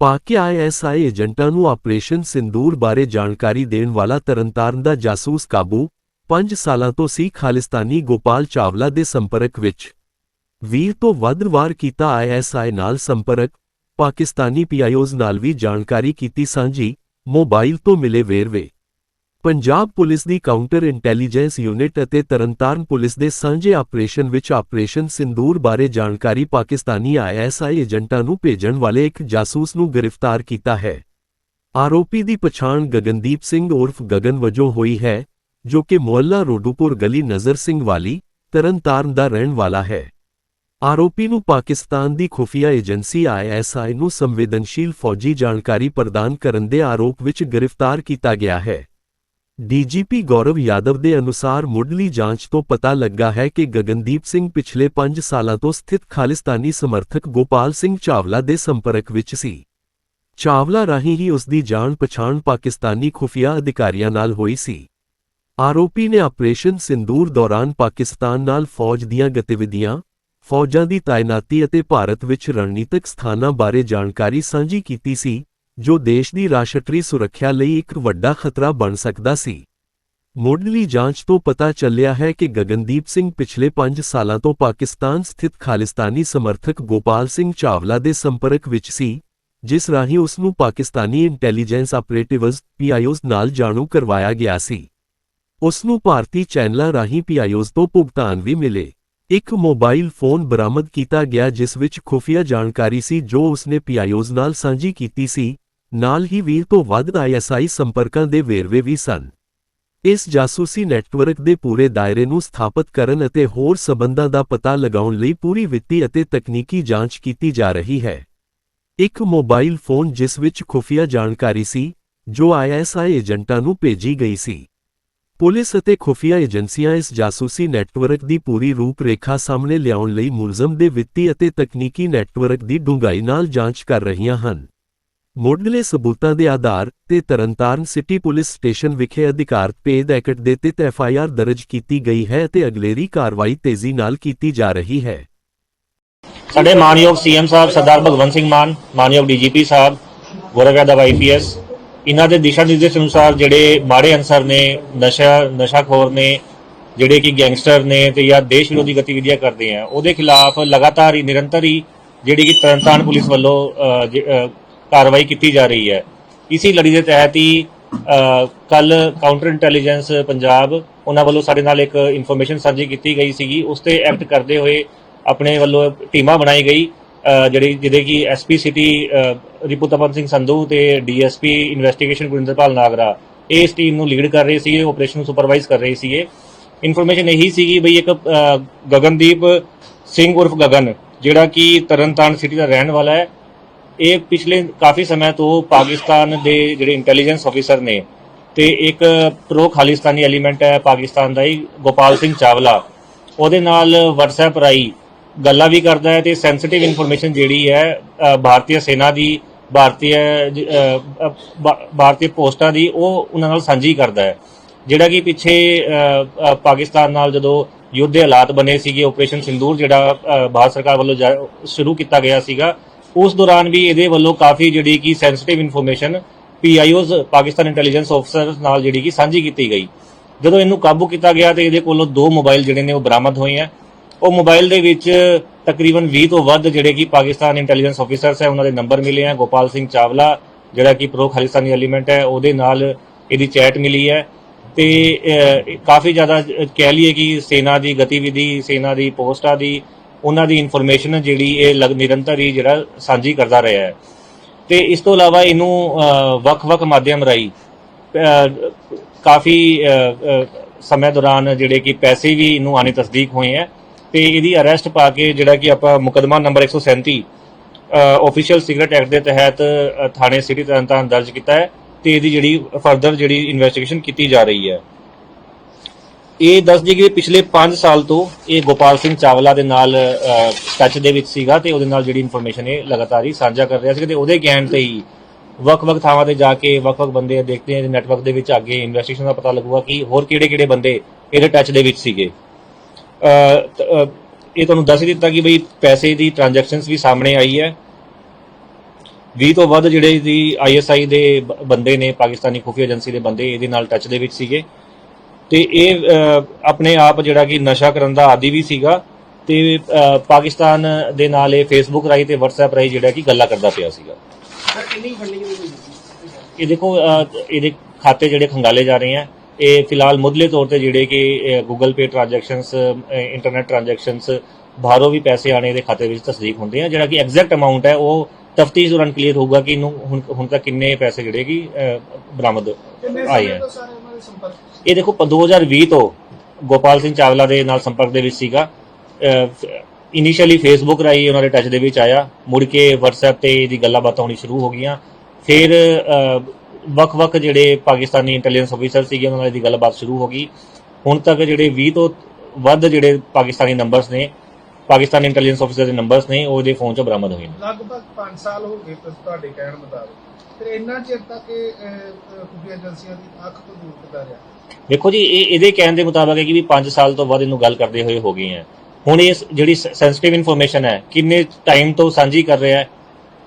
Pak ISI ਏਜੰਟਾਂ ਨੂੰ operation sindoor ਬਾਰੇ ਜਾਣਕਾਰੀ ਦੇਣ ਵਾਲਾ ਤਰਨਤਾਰਨ ਦਾ ਜਾਸੂਸ ਕਾਬੂ 5 ਸਾਲਾਂ ਤੋਂ ਸੀ ਖਾਲਿਸਤਾਨੀ ਗੋਪਾਲ ਚਾਵਲਾ ਦੇ ਸੰਪਰਕ ਵਿੱਚ। 20 ਤੋਂ ਵੱਧ ਵਾਰ ਕੀਤਾ ਆਈਐਸਆਈ ਨਾਲ ਸੰਪਰਕ, ਪਾਕਿਸਤਾਨੀ ਪੀਆਈਓਜ਼ ਨਾਲ ਵੀ ਜਾਣਕਾਰੀ ਕੀਤੀ ਸਾਂਝੀ, ਮੋਬਾਈਲ ਤੋਂ ਮਿਲੇ ਵੇਰਵੇ। ਪੰਜਾਬ ਪੁਲਿਸ ਦੀ ਕਾਊਂਟਰ ਇੰਟੈਲੀਜੈਂਸ ਯੂਨਿਟ ਅਤੇ ਤਰਨਤਾਰਨ ਪੁਲਿਸ ਦੇ ਸਾਂਝੇ ਆਪਰੇਸ਼ਨ ਵਿੱਚ ਆਪਰੇਸ਼ਨ ਸਿੰਦੂਰ ਬਾਰੇ ਜਾਣਕਾਰੀ ਪਾਕਿਸਤਾਨੀ ਆਈਐਸਆਈ ਏਜੰਟਾਂ ਨੂੰ ਭੇਜਣ ਵਾਲੇ ਇੱਕ ਜਾਸੂਸ ਨੂੰ ਗ੍ਰਿਫਤਾਰ ਕੀਤਾ ਹੈ। ਆਰੋਪੀ ਦੀ ਪਛਾਣ ਗਗਨਦੀਪ ਸਿੰਘ ਉਰਫ ਗਗਨ ਵਜੋਂ ਹੋਈ ਹੈ, ਜੋ ਕਿ ਮੁਹੱਲਾ ਰੋਡੂਪੁਰ ਗਲੀ ਨਜ਼ਰ ਸਿੰਘ ਵਾਲੀ, ਤਰਨਤਾਰਨ ਦਾ ਰਹਿਣ ਵਾਲਾ ਹੈ। ਆਰੋਪੀ ਨੂੰ ਪਾਕਿਸਤਾਨ ਦੀ ਖੁਫੀਆ ਏਜੰਸੀ ਆਈਐਸਆਈ ਨੂੰ ਸੰਵੇਦਨਸ਼ੀਲ ਫੌਜੀ ਜਾਣਕਾਰੀ ਪ੍ਰਦਾਨ ਕਰਨ ਦੇ ਆਰੋਪ ਵਿੱਚ ਗ੍ਰਿਫਤਾਰ ਕੀਤਾ ਗਿਆ ਹੈ। ਡੀਜੀਪੀ ਗੌਰਵ ਯਾਦਵ ਦੇ ਅਨੁਸਾਰ ਮੁੱਢਲੀ ਜਾਂਚ ਤੋਂ ਪਤਾ ਲੱਗਾ ਹੈ ਕਿ ਗਗਨਦੀਪ ਸਿੰਘ ਪਿਛਲੇ 5 ਸਾਲਾਂ ਤੋਂ ਸਥਿਤ ਖਾਲਿਸਤਾਨੀ ਸਮਰਥਕ ਗੋਪਾਲ ਸਿੰਘ ਚਾਵਲਾ ਦੇ ਸੰਪਰਕ ਵਿੱਚ ਸੀ। ਚਾਵਲਾ ਰਾਹੀਂ ਹੀ ਉਸ ਦੀ ਜਾਣ ਪਛਾਣ ਪਾਕਿਸਤਾਨੀ ਖੁਫੀਆ ਅਧਿਕਾਰੀਆਂ ਨਾਲ ਹੋਈ ਸੀ। ਆਰੋਪੀ ਨੇ ਆਪਰੇਸ਼ਨ ਸਿੰਦੂਰ ਦੌਰਾਨ ਪਾਕਿਸਤਾਨ ਨਾਲ ਫੌਜ ਦੀਆਂ ਗਤੀਵਿਧੀਆਂ, ਫੌਜਾਂ ਦੀ ਤਾਇਨਾਤੀ ਅਤੇ ਭਾਰਤ ਵਿੱਚ ਰਣਨੀਤਕ ਸਥਾਨਾਂ ਬਾਰੇ ਜਾਣਕਾਰੀ ਸਾਂਝੀ ਕੀਤੀ ਸੀ ਜੋ ਦੇਸ਼ ਦੀ ਰਾਸ਼ਟਰੀ ਸੁਰੱਖਿਆ ਲਈ ਇੱਕ ਵੱਡਾ ਖਤਰਾ ਬਣ ਸਕਦਾ ਸੀ। ਮੁੱਢਲੀ ਜਾਂਚ ਤੋਂ ਪਤਾ ਚੱਲਿਆ ਹੈ ਕਿ ਗਗਨਦੀਪ ਸਿੰਘ ਪਿਛਲੇ 5 ਸਾਲਾਂ ਤੋਂ ਪਾਕਿਸਤਾਨ ਸਥਿਤ ਖਾਲਿਸਤਾਨੀ ਸਮਰਥਕ ਗੋਪਾਲ ਸਿੰਘ ਚਾਵਲਾ ਦੇ ਸੰਪਰਕ ਵਿੱਚ ਸੀ, ਜਿਸ ਰਾਹੀਂ ਉਸ ਨੂੰ ਪਾਕਿਸਤਾਨੀ ਇੰਟੈਲੀਜੈਂਸ ਆਪਰੇਟਿਵਜ਼ ਪੀਆਈਓਜ਼ ਨਾਲ ਜਾਣੂ ਕਰਵਾਇਆ ਗਿਆ ਸੀ। ਉਸ ਨੂੰ ਭਾਰਤੀ ਚੈਨਲਾਂ ਰਾਹੀਂ ਪੀਆਈਓਜ਼ ਤੋਂ ਭੁਗਤਾਨ ਵੀ ਮਿਲੇ। ਇੱਕ ਮੋਬਾਈਲ ਫੋਨ ਬਰਾਮਦ ਕੀਤਾ ਗਿਆ ਜਿਸ ਵਿੱਚ ਖੁਫੀਆ ਜਾਣਕਾਰੀ ਸੀ ਜੋ ਉਸਨੇ ਪੀਆਈਓਜ਼ ਨਾਲ ਸਾਂਝੀ ਕੀਤੀ ਸੀ ਨਾਲ ਹੀ 20 ਤੋਂ ਵੱਧ ਆਈਐਸਆਈ ਸੰਪਰਕਾਂ ਦੇ ਵੇਰਵੇ ਵੀ ਸਨ। ਇਸ ਜਾਸੂਸੀ ਨੈਟਵਰਕ ਦੇ ਪੂਰੇ ਦਾਇਰੇ ਨੂੰ ਸਥਾਪਿਤ ਕਰਨ ਅਤੇ ਹੋਰ ਸਬੰਧਾਂ ਦਾ ਪਤਾ ਲਗਾਉਣ ਲਈ ਪੂਰੀ ਵਿੱਤੀ ਅਤੇ ਤਕਨੀਕੀ ਜਾਂਚ ਕੀਤੀ ਜਾ ਰਹੀ ਹੈ। ਇੱਕ ਮੋਬਾਈਲ ਫੋਨ ਜਿਸ ਵਿੱਚ ਖੁਫੀਆ ਜਾਣਕਾਰੀ ਸੀ, ਜੋ ਆਈਐਸਆਈ ਏਜੰਟਾਂ ਨੂੰ ਭੇਜੀ ਗਈ ਸੀ। ਪੁਲਿਸ ਅਤੇ ਖੁਫੀਆ ਏਜੰਸੀਆਂ ਇਸ ਜਾਸੂਸੀ ਨੈਟਵਰਕ ਦੀ ਪੂਰੀ ਰੂਪਰੇਖਾ ਸਾਹਮਣੇ ਲਿਆਉਣ ਲਈ ਮੁਲਜ਼ਮ ਦੇ ਵਿੱਤੀ ਅਤੇ ਤਕਨੀਕੀ ਨੈਟਵਰਕ ਦੀ ਡੂੰਘਾਈ ਨਾਲ ਜਾਂਚ ਕਰ ਰਹੀਆਂ ਹਨ। ਮੁੱਢਲੇ ਸਬੂਤਾਂ ਦੇ ਆਧਾਰ ਤੇ ਤਰਨਤਾਰਨ ਸਿਟੀ ਪੁਲਿਸ ਸਟੇਸ਼ਨ ਵਿਖੇ ਅਧਿਕਾਰਤ ਭੇਦ ਐਕਟ ਦੇ ਤਹਿਤ ਐਫਆਈਆਰ ਦਰਜ ਕੀਤੀ ਗਈ ਹੈ ਅਤੇ ਅਗਲੇਰੀ ਕਾਰਵਾਈ ਤੇਜ਼ੀ ਨਾਲ ਕੀਤੀ ਜਾ ਰਹੀ ਹੈ। ਸਾਡੇ ਮਾਨਯੋਗ ਸੀਐਮ ਸਾਹਿਬ ਸਰਦਾਰ ਭਗਵੰਤ ਸਿੰਘ ਮਾਨ, ਮਾਨਯੋਗ ਡੀਜੀਪੀ ਸਾਹਿਬ ਗੌਰਵ ਯਾਦਵ ਆਈਪੀਐਸ ਇਹਨਾਂ ਦੇ ਦਿਸ਼ਾ ਨਿਰਦੇਸ਼ ਅਨੁਸਾਰ ਜਿਹੜੇ ਮਾੜੇ ਅਨਸਰ ਨੇ, ਨਸ਼ਾ, ਨਸ਼ਾਖੋਰ ਨੇ, ਜਿਹੜੇ ਕਿ ਗੈਂਗਸਟਰ ਨੇ ਤੇ ਜਾਂ ਦੇਸ਼ ਵਿਰੋਧੀ ਗਤੀਵਿਧੀਆਂ ਕਰਦੇ ਆ, ਉਹਦੇ ਖਿਲਾਫ ਲਗਾਤਾਰ ਹੀ, ਨਿਰੰਤਰ ਹੀ ਜਿਹੜੀ ਕਿ ਤਰਨਤਾਰਨ ਪੁਲਿਸ ਵੱਲੋਂ ਕਾਰਵਾਈ ਕੀਤੀ ਜਾ ਰਹੀ ਹੈ। ਇਸੀ ਲੜੀ ਦੇ ਤਹਿਤ ਹੀ ਕੱਲ ਕਾਊਂਟਰ ਇੰਟੈਲੀਜੈਂਸ ਪੰਜਾਬ ਉਹਨਾਂ ਵੱਲੋਂ ਸਾਡੇ ਨਾਲ ਇੱਕ ਇਨਫੋਰਮੇਸ਼ਨ ਸਾਂਝੀ ਕੀਤੀ ਗਈ ਸੀਗੀ। ਉਸ ਤੇ ਐਕਟ ਕਰਦੇ ਹੋਏ ਆਪਣੇ ਵੱਲੋਂ ਟੀਮਾਂ ਬਣਾਈ ਗਈ ਜਿਹੜੀ, ਜਿਹਦੇ ਕਿ ਐਸਪੀ ਸਿਟੀ ਰਿਪੂਤਪਨ ਸਿੰਘ ਸੰਧੂ ਤੇ ਡੀਐਸਪੀ ਇਨਵੈਸਟੀਗੇਸ਼ਨ ਗੁਰਿੰਦਰਪਾਲ ਨਾਗਰਾ, ਇਹ ਇਸ ਟੀਮ ਨੂੰ ਲੀਡ ਕਰ ਰਹੇ ਸੀਗੇ ਆਪਰੇਸ਼ਨ ਨੂੰ ਸੁਪਰਵਾਈਜ਼ ਕਰ ਰਹੇ ਸੀਗੇ। ਇਨਫੋਰਮੇਸ਼ਨ ਇਹੀ ਸੀਗੀ ਬਈ ਇੱਕ ਗਗਨਦੀਪ ਸਿੰਘ ਉਰਫ ਗਗਨ, ਜਿਹੜਾ ਕਿ ਤਰਨਤਾਰਨ ਸਿਟੀ ਦਾ ਰਹਿਣ ਵਾਲਾ ਹੈ। ਇਹ ਪਿਛਲੇ ਕਾਫੀ ਸਮੇਂ ਤੋਂ ਪਾਕਿਸਤਾਨ ਦੇ ਜਿਹੜੇ ਇੰਟੈਲੀਜੈਂਸ ਅਫੀਸਰ ਨੇ ਤੇ ਇੱਕ ਪ੍ਰੋ ਖਾਲਿਸਤਾਨੀ ਐਲੀਮੈਂਟ ਹੈ ਪਾਕਿਸਤਾਨ ਦਾ ਹੀ, ਗੋਪਾਲ ਸਿੰਘ ਚਾਵਲਾ। ਉਹਦੇ ਨਾਲ WhatsApp ਰਾਈ ਗੱਲਾਂ ਵੀ ਕਰਦਾ ਹੈ ਤੇ ਸੈਂਸਿਟਿਵ ਇਨਫੋਰਮੇਸ਼ਨ ਜਿਹੜੀ ਹੈ ਭਾਰਤੀ ਸੈਨਾ ਦੀ ਭਾਰਤੀ ਭਾਰਤੀ ਪੋਸਟਾਂ ਦੀ ਉਹ ਉਹਨਾਂ ਨਾਲ ਸਾਂਝੀ ਕਰਦਾ ਹੈ। ਜਿਹੜਾ ਕਿ ਪਿੱਛੇ ਪਾਕਿਸਤਾਨ ਨਾਲ ਜਦੋਂ ਯੁੱਧ ਦੇ ਹਾਲਾਤ ਬਣੇ ਸੀਗੇ ਆਪਰੇਸ਼ਨ ਸਿੰਦੂਰ ਜਿਹੜਾ ਭਾਰਤ ਸਰਕਾਰ ਵੱਲੋਂ ਸ਼ੁਰੂ ਕੀਤਾ ਗਿਆ ਸੀਗਾ ਉਸ ਦੌਰਾਨ ਵੀ ਇਹਦੇ ਵੱਲੋਂ ਕਾਫੀ ਜਿਹੜੀ ਕਿ sensitive information PIOs Pakistan intelligence officers ਨਾਲ ਜਿਹੜੀ ਕਿ ਸਾਂਝੀ ਕੀਤੀ ਗਈ। ਜਦੋਂ ਇਹਨੂੰ ਕਾਬੂ ਕੀਤਾ ਗਿਆ ਤੇ ਇਹਦੇ ਕੋਲੋਂ ਦੋ ਮੋਬਾਈਲ ਜਿਹੜੇ ਨੇ ਉਹ ਬਰਾਮਦ ਹੋਏ ਆ। ਉਹ ਮੋਬਾਈਲ ਦੇ ਵਿੱਚ ਤਕਰੀਬਨ 20 ਤੋਂ ਵੱਧ ਜਿਹੜੇ ਕਿ ਪਾਕਿਸਤਾਨ ਇੰਟੈਲੀਜੈਂਸ ਅਫੀਸਰਸ ਹੈ, ਉਹਨਾਂ ਦੇ ਨੰਬਰ ਮਿਲੇ ਆ। ਗੋਪਾਲ ਸਿੰਘ ਚਾਵਲਾ, ਜਿਹੜਾ ਕਿ ਪ੍ਰੋ ਖਾਲਿਸਤਾਨੀ ਐਲੀਮੈਂਟ ਹੈ, ਉਹਦੇ ਨਾਲ ਇਹਦੀ ਚੈਟ ਮਿਲੀ ਹੈ। ਤੇ ਕਾਫੀ ਜ਼ਿਆਦਾ ਕਹਿ ਲਈਏ ਕਿ ਸੈਨਾ ਦੀ ਗਤੀਵਿਧੀ, ਸੈਨਾ ਦੀ ਪੋਸਟਾਂ ਦੀ ਉਹਨਾਂ ਦੀ ਇਨਫੋਰਮੇਸ਼ਨ ਜਿਹੜੀ ਇਹ ਲਗ ਨਿਰੰਤਰ ਹੀ ਜਿਹੜਾ ਸਾਂਝੀ ਕਰਦਾ ਰਿਹਾ ਹੈ। ਤੇ ਇਸ ਤੋਂ ਇਲਾਵਾ ਇਹਨੂੰ ਵੱਖ-ਵੱਖ ਮਾਧਿਅਮ ਰਾਹੀਂ ਕਾਫੀ ਅਹ, ਸਮੇਂ ਦੌਰਾਨ ਜਿਹੜੇ ਕਿ ਪੈਸੇ ਵੀ ਇਹਨੂੰ ਆਣੇ ਤਸਦੀਕ ਹੋਏ ਹੈ। ਤੇ ਇਹਦੀ ਅਰੈਸਟ ਪਾ ਕੇ ਜਿਹੜਾ ਕਿ ਆਪਾਂ ਮੁਕਦਮਾ ਨੰਬਰ 137 ਆਫੀਸ਼ੀਅਲ ਸਿਗਰਟ ਐਕਟ ਦੇ ਤਹਿਤ ਥਾਣੇ ਸਿਟੀ ਤਰਨਤਾਰਨ ਦਰਜ ਕੀਤਾ ਹੈ ਤੇ ਇਹਦੀ ਜਿਹੜੀ ਫਰਦਰ ਜਿਹੜੀ ਇਨਵੈਸਟੀਗੇਸ਼ਨ ਕੀਤੀ ਜਾ ਰਹੀ ਹੈ। ਇਹ ਦੱਸ ਦਈਏ ਕਿ ਪਿਛਲੇ 5 ਸਾਲ ਤੋਂ ਇਹ ਗੋਪਾਲ ਸਿੰਘ ਚਾਵਲਾ ਦੇ ਨਾਲ ਟੱਚ ਦੇ ਵਿੱਚ ਸੀਗਾ ਤੇ ਉਹਦੇ ਨਾਲ ਜਿਹੜੀ ਇਨਫੋਰਮੇਸ਼ਨ ਇਹ ਲਗਾਤਾਰ ਹੀ ਸਾਂਝਾ ਕਰ ਰਿਹਾ ਸੀ ਤੇ ਉਹਦੇ ਕਹਿਣ ਤੇ ਹੀ ਵੱਖ-ਵੱਖ ਥਾਵਾਂ ਤੇ ਜਾ ਕੇ ਵੱਖ-ਵੱਖ ਬੰਦੇ ਦੇਖਦੇ ਆ ਨੈਟਵਰਕ ਦੇ ਵਿੱਚ ਅੱਗੇ ਇਨਵੈਸਟੀਗੇਸ਼ਨ ਦਾ ਪਤਾ ਲੱਗੂਗਾ ਕਿ ਹੋਰ ਕਿਹੜੇ-ਕਿਹੜੇ ਬੰਦੇ ਇਹਦੇ ਟੱਚ ਦੇ ਵਿੱਚ ਸੀਗੇ। ਇਹ ਤੁਹਾਨੂੰ ਦੱਸ ਹੀ ਦਿੱਤਾ ਕਿ ਬਈ ਪੈਸੇ ਦੀ ਟ੍ਰਾਂਜੈਕਸ਼ਨਸ ਵੀ ਸਾਹਮਣੇ ਆਈ ਹੈ। 20 ਤੋਂ ਵੱਧ ਜਿਹੜੇ ਦੀ ਆਈਐਸਆਈ ਦੇ ਬੰਦੇ ਨੇ, ਪਾਕਿਸਤਾਨੀ ਖੁਫੀਆ ਏਜੰਸੀ ਦੇ ਬੰਦੇ ਇਹਦੇ ਨਾਲ ਟੱਚ ਦੇ ਵਿੱਚ ਸੀਗੇ। ਤੇ ਇਹ ਆਪਣੇ ਆਪ ਜਿਹੜਾ ਕਿ ਨਸ਼ਾ ਕਰਨ ਦਾ ਆਦੀ ਵੀ ਸੀਗਾ ਤੇ ਪਾਕਿਸਤਾਨ ਦੇ ਨਾਲ ਇਹ ਫੇਸਬੁੱਕ ਰਾਹੀਂ ਤੇ WhatsApp ਰਾਹੀਂ ਜਿਹੜਾ ਕਿ ਗੱਲਾਂ ਕਰਦਾ ਪਿਆ ਸੀਗਾ। ਇਹ ਦੇਖੋ ਇਹਦੇ ਖਾਤੇ ਜਿਹੜੇ ਖੰਗਾਲੇ ਜਾ ਰਹੇ ਆ ਇਹ ਫਿਲਹਾਲ ਮੁੱਢਲੇ ਤੌਰ ਤੇ ਜਿਹੜੇ ਕਿ Google Pay transactions internet transactions ਬਾਹਰੋਂ ਵੀ ਪੈਸੇ ਆਣੇ ਦੇ ਖਾਤੇ ਵਿੱਚ ਤਸਦੀਕ ਹੁੰਦੇ ਆ। ਜਿਹੜਾ ਕਿ ਐਗਜ਼ੈਕਟ ਅਮਾਉਂਟ ਹੈ ਉਹ ਤਫਤੀਸ਼ ਦੌਰਾਨ ਕਲੀਅਰ ਹੋਊਗਾ ਕਿ ਇਹਨੂੰ ਹੁਣ ਹੁਣ ਤੱਕ ਕਿੰਨੇ ਪੈਸੇ ਜਿਹੜੇ ਕਿ ਬਰਾਮਦ ਆਏ ਆ। ਸਾਰੇ ਉਹਨਾਂ ਦੇ ਸੰਪਰਕ ਇਹ ਦੇਖੋ ਪ- 2020 ਤੋਂ ਗੋਪਾਲ ਸਿੰਘ ਚਾਵਲਾ ਦੇ ਨਾਲ ਸੰਪਰਕ ਦੇ ਵਿੱਚ ਸੀਗਾ। ਇਨੀਸ਼ੀਅਲੀ ਫੇਸਬੁੱਕ ਰਾਹੀਂ ਉਹਨਾਂ ਦੇ ਟੱਚ ਦੇ ਵਿੱਚ ਆਇਆ। ਮੁੜ ਕੇ WhatsApp ਤੇ ਇਹਦੀ ਗੱਲਾਂ ਬਾਤਾਂ ਹੋਣੀ ਸ਼ੁਰੂ ਹੋ ਗਈਆਂ। ਫਿਰ ਅਹ, ਵੱਖ-ਵੱਖ ਜਿਹੜੇ ਪਾਕਿਸਤਾਨੀ ਇੰਟੈਲੀਜੈਂਸ ਅਫੀਸਰ ਸੀਗੇ ਉਹਨਾਂ ਨਾਲ ਇਹਦੀ ਗੱਲਬਾਤ ਸ਼ੁਰੂ ਹੋ ਗਈ। ਹੁਣ ਤੱਕ ਜਿਹੜੇ 20 ਤੋਂ ਵੱਧ ਜਿਹੜੇ ਪਾਕਿਸਤਾਨੀ ਨੰਬਰਸ ਨੇ ਪਾਕਿਸਤਾਨੀ ਇੰਟੈਲੀਜੈਂਸ ਅਫੀਸਰ ਦੇ ਨੰਬਰਸ ਨੇ ਉਹ ਇਹਦੇ ਫੋਨ 'ਚ ਬਰਾਮਦ ਹੋਏ ਨੇ। ਲਗਭਗ 5 ਸਾਲ ਹੋ ਗਏ ਤੁਸ- ਤੁਹਾਡੇ ਕਹਿਣ ਮੁਤਾਬਕ। ਫਿਰ ਇੰਨਾ ਚਿਰ ਤੱਕ ਇਹ ਖੁਫੀਆ ਏਜੰਸੀਆਂ ਦੀ ਅੱਖ ਤੋਂ ਦੂਰ ਕਿੱਦਾਂ ਰਿਹਾ? ਦੇਖੋ ਜੀ, ਇਹ ਇਹਦੇ ਕਹਿਣ ਦੇ ਮੁਤਾਬਕ ਹੈ ਕਿ ਵੀ 5 ਸਾਲ ਤੋਂ ਬਾਅਦ ਇਹਨੂੰ ਗੱਲ ਕਰਦੇ ਹੋਏ ਹੋ ਗਏ ਹੈ ਹੁਣ ਇਹ ਜਿਹੜੀ ਸੈਂਸਿਟਿਵ ਇਨਫੋਰਮੇਸ਼ਨ ਹੈ, ਕਿੰਨੇ ਟਾਈਮ ਤੋਂ ਸਾਂਝੀ ਕਰ ਰਿਹਾ ਹੈ,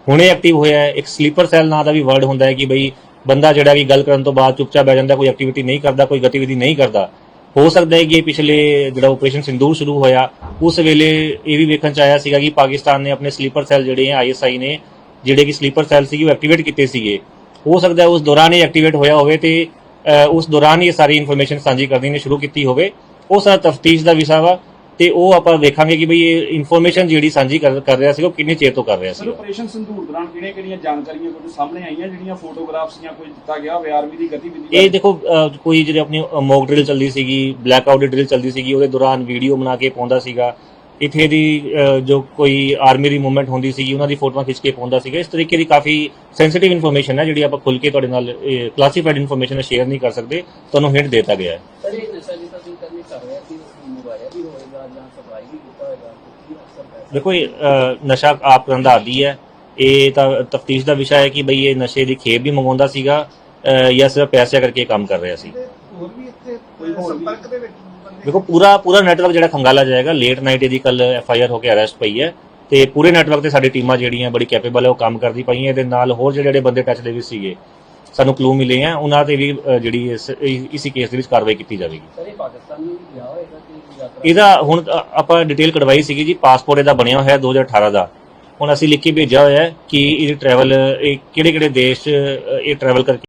ਹੁਣੇ ਐਕਟਿਵ ਹੋਇਆ ਹੈ, ਇੱਕ ਸਲੀਪਰ ਸੈੱਲ ਨਾਂ ਦਾ ਵੀ ਵਰਡ ਹੁੰਦਾ ਹੈ ਕਿ ਬਈ ਬੰਦਾ ਜਿਹੜਾ ਵੀ ਗੱਲ ਕਰਨ ਤੋਂ ਬਾਅਦ ਚੁੱਪਚਾਪ ਬਹਿ ਜਾਂਦਾ, ਕੋਈ ਐਕਟੀਵਿਟੀ ਨਹੀਂ ਕਰਦਾ, ਕੋਈ ਗਤੀਵਿਧੀ ਨਹੀਂ ਕਰਦਾ। ਹੋ ਸਕਦਾ ਹੈ ਕਿ ਇਹ ਪਿਛਲੇ ਜਿਹੜਾ ਆਪਰੇਸ਼ਨ ਸਿੰਦੂਰ ਸ਼ੁਰੂ ਹੋਇਆ, ਉਸ ਵੇਲੇ ਇਹ ਵੀ ਵੇਖਣ ਚ ਆਇਆ ਸੀਗਾ ਕਿ ਪਾਕਿਸਤਾਨ ਨੇ ਆਪਣੇ ਸਲੀਪਰ ਸੈੱਲ ਜਿਹੜੇ ਹੈ ਆਈਐਸਆਈ ਨੇ, ਜਿਹੜੇ ਕਿ ਸਲੀਪਰ ਸੈੱਲ ਸੀਗੇ, ਉਹ ਐਕਟੀਵੇਟ ਕੀਤੇ ਸੀਗੇ। ਹੋ ਸਕਦਾ ਹੈ ਉਸ ਦੌਰਾਨ ਹੀ ਐਕਟੀਵੇਟ ਹੋਇਆ ਹੋਵੇ ਤੇ ਉਸ ਦੌਰਾਨ ਇਹ ਸਾਰੀ ਇਨਫੋਰਮੇਸ਼ਨ ਸਾਂਝੀ ਕਰਨੀ ਨੇ ਸ਼ੁਰੂ ਕੀਤੀ ਹੋਵੇ। ਉਹ ਸਾਰਾ ਤਫਤੀਸ਼ ਦਾ ਵਿਸ਼ਾ ਵਾ ਤੇ ਉਹ ਆਪਾਂ ਵੇਖਾਂਗੇ ਕਿ ਬਈ ਇਹ ਇਨਫੋਰਮੇਸ਼ਨ ਜਿਹੜੀ ਸਾਂਝੀ ਕਰ ਕਰ ਰਿਹਾ ਸੀ ਉਹ ਕਿੰਨੇ ਚਿਰ ਤੋਂ ਕਰ ਰਿਹਾ ਸਰ ਸੀ ਆਪਰੇਸ਼ਨ ਸੰਧੂਰ ਦੌਰਾਨ ਕਿਹੜੀਆਂ ਕਿਹੜੀਆਂ ਜਾਣਕਾਰੀਆਂ ਤੁਹਾਨੂੰ ਸਾਹਮਣੇ ਆਈਆਂ ਜਿਹੜੀਆਂ ਫੋਟੋਗ੍ਰਾਫਸ ਜਾਂ ਕੋਈ ਦਿੱਤਾ ਗਿਆ ਹੋਵੇ ਆਰਮੀ ਦੀ ਗਤੀਵਿਧੀ ਇਹ ਦੇਖੋ ਅਹ, ਕੋਈ ਜਿਹੜੇ ਆਪਣੀ ਮੌਕ ਡਰਿਲ ਚੱਲਦੀ ਸੀਗੀ ਬਲੈਕ ਆਊਟ ਡਰਿਲ ਚੱਲਦੀ ਸੀਗੀ ਉਹਦੇ ਦੌਰਾਨ ਵੀਡੀਓ ਬਣਾ ਕੇ ਪਾਉਂਦਾ ਸੀਗਾ। ਇੱਥੇ ਦੀ ਅਹ, ਜੋ ਕੋਈ ਆਰਮੀ ਦੀ ਮੂਵਮੈਂਟ ਹੁੰਦੀ ਸੀਗੀ ਉਹਨਾਂ ਦੀ ਫੋਟੋਆਂ ਖਿੱਚ ਕੇ ਪਾਉਂਦਾ ਸੀਗਾ। ਇਸ ਤਰੀਕੇ ਦੀ ਕਾਫੀ ਸੈਂਸਿਟਿਵ ਇਨਫੋਰਮੇਸ਼ਨ ਹੈ ਜਿਹੜੀ ਆਪਾਂ ਖੁੱਲ ਕੇ ਤੁਹਾਡੇ ਨਾਲ ਕਲਾਸੀਫਾਈਡ ਇਨਫੋਰਮੇਸ਼ਨ ਸ਼ੇਅਰ ਨਹੀਂ ਕਰ ਸਕਦੇ। ਤੁਹਾਨੂੰ ਹਿੰਟ ਦਿੱਤਾ ਗਿਆ ਹੈ। ਸਰ ਇਹ ਨਸ਼ਾ ਜਿੱਦਾਂ ਤੁਸੀਂ ਕਰਨੀ ਕਰ ਰਿਹਾ ਸੀ ਮੁਗਾਇਆ ਵੀ ਹੋਏਗਾ ਜਾਂ ਸਪਲਾਈ ਵੀ ਕੀਤਾ ਹੋਏਗਾ ਕੀ ਅਕਸਰ ਪੈਸਾ ਦੇਖੋ ਇਹ ਅਹ, ਨਸ਼ਾ ਆਪ ਕਰਨ ਦਾ ਆਦੀ ਹੈ। ਇਹ ਤਾਂ ਤਫਤੀਸ਼ ਦਾ ਵਿਸ਼ਾ ਹੈ ਕਿ ਬਈ ਇਹ ਨਸ਼ੇ ਦੀ ਖੇਪ ਵੀ ਮੰਗਵਾਉਂਦਾ ਸੀਗਾ ਅਹ, ਜਾਂ ਸਿਰਫ ਪੈਸੇ ਕਰਕੇ ਕੰਮ ਕਰ ਰਿਹਾ ਸੀ। ਹੋਰ ਵੀ ਇੱਥੇ ਕੋਈ ਹੋਰ ਵੀ- ਸੰਪਰਕ ਦੇ ਵਿੱਚ ਬੰਦੇ ਦੇਖੋ ਪੂਰਾ ਪੂਰਾ ਨੈਟਵਰਕ ਜਿਹੜਾ ਖੰਗਾਲਾ ਜਾਏਗਾ ਲੇਟ ਨਾਈਟ ਇਹਦੀ ਕੱਲ ਐਫ ਆਈ ਆਰ ਹੋ ਕੇ ਅਰੈਸਟ ਪਈ ਹੈ। ਤੇ ਪੂਰੇ ਨੈਟਵਰਕ ਤੇ ਸਾਡੀ ਟੀਮਾਂ ਜਿਹੜੀਆਂ ਬੜੀ ਕੈਪੇਬਲ ਹੈ ਉਹ ਕੰਮ ਕਰਦੀ ਪਈਆਂ। ਇਹਦੇ ਨਾਲ ਹੋਰ ਜਿਹੜੇ ਜਿਹੜੇ ਬੰਦੇ ਟੱਚ ਦੇ ਵਿੱਚ ਸੀਗੇ ਸਾਨੂੰ ਕਲੂ ਮਿਲੇ ਆ। ਉਹਨਾਂ ਤੇ ਵੀ ਜਿਹੜੀ ਇਸ ਇਸੇ ਕੇਸ ਦੇ ਵਿੱਚ ਕਾਰਵਾਈ ਕੀਤੀ ਜਾਵੇਗੀ। ਸਰ ਇਹ ਪਾਕਿਸਤਾਨ ਨੂੰ ਵੀ ਗਿਆ ਹੋਏਗਾ ਕਿ ਯਾਤਰਾ? ਇਹਦਾ ਹੁਣ ਆਪਾਂ ਡਿਟੇਲ ਕਢਵਾਈ ਸੀਗੀ ਜੀ। ਪਾਸਪੋਰਟ ਇਹਦਾ ਬਣਿਆ ਹੋਇਆ 2018 ਦਾ। ਹੁਣ ਅਸੀਂ ਲਿਖ ਕੇ ਭੇਜਿਆ ਹੋਇਆ ਹੈ ਕਿ ਇਹ ਟਰੈਵਲ ਇਹ ਕਿਹੜੇ ਕਿਹੜੇ ਦੇਸ਼ 'ਚ, ਅ, ਇਹ ਟਰੈਵਲ ਕਰਕੇ